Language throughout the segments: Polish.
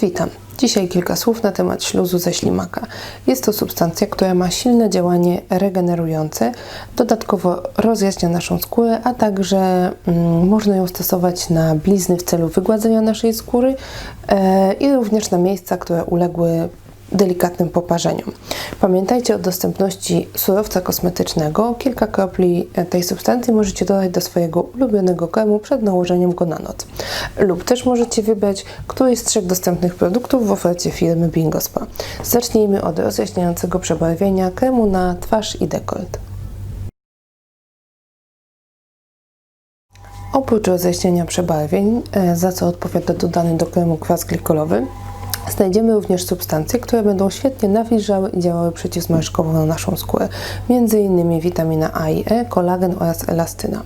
Witam. Dzisiaj kilka słów na temat śluzu ze ślimaka. Jest to substancja, która ma silne działanie regenerujące, dodatkowo rozjaśnia naszą skórę, a także mm, można ją stosować na blizny w celu wygładzenia naszej skóry e, i również na miejsca, które uległy delikatnym poparzeniom. Pamiętajcie o dostępności surowca kosmetycznego. Kilka kropli tej substancji możecie dodać do swojego ulubionego kremu przed nałożeniem go na noc. Lub też możecie wybrać któryś z trzech dostępnych produktów w ofercie firmy Bingo Spa. Zacznijmy od rozjaśniającego przebarwienia kremu na twarz i dekolt. Oprócz rozjaśnienia przebarwień, e, za co odpowiada dodany do kremu kwas glikolowy, Znajdziemy również substancje, które będą świetnie nawilżały i działały przeciwzmarszczkowo na naszą skórę, m.in. witamina A i E, kolagen oraz elastyna.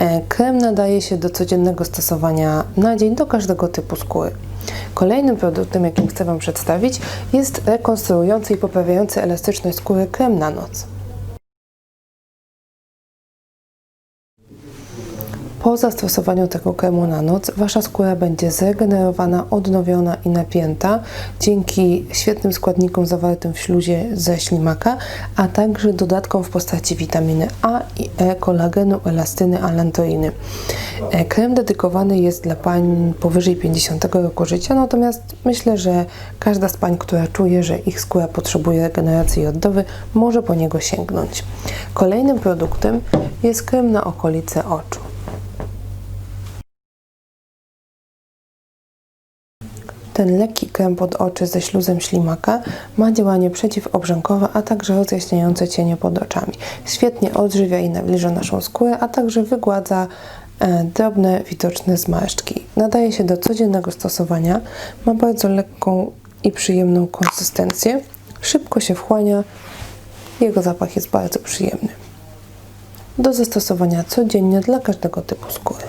E, Krem nadaje się do codziennego stosowania na dzień do każdego typu skóry. Kolejnym produktem, jakim chcę Wam przedstawić, jest rekonstruujący i poprawiający elastyczność skóry krem na noc. Po zastosowaniu tego kremu na noc Wasza skóra będzie zregenerowana, odnowiona i napięta dzięki świetnym składnikom zawartym w śluzie ze ślimaka, a także dodatkom w postaci witaminy A i E, kolagenu, elastyny, alantoiny. E, Krem dedykowany jest dla pań powyżej 50 roku życia, natomiast myślę, że każda z pań, która czuje, że ich skóra potrzebuje regeneracji i odnowy, może po niego sięgnąć. Kolejnym produktem jest krem na okolice oczu. Ten lekki krem pod oczy ze śluzem ślimaka ma działanie przeciwobrzękowe, a także rozjaśniające cienie pod oczami. Świetnie odżywia i nawilża naszą skórę, a także wygładza e, drobne, widoczne zmarszczki. Nadaje się do codziennego stosowania, ma bardzo lekką i przyjemną konsystencję, szybko się wchłania, jego zapach jest bardzo przyjemny. Do zastosowania codziennie dla każdego typu skóry.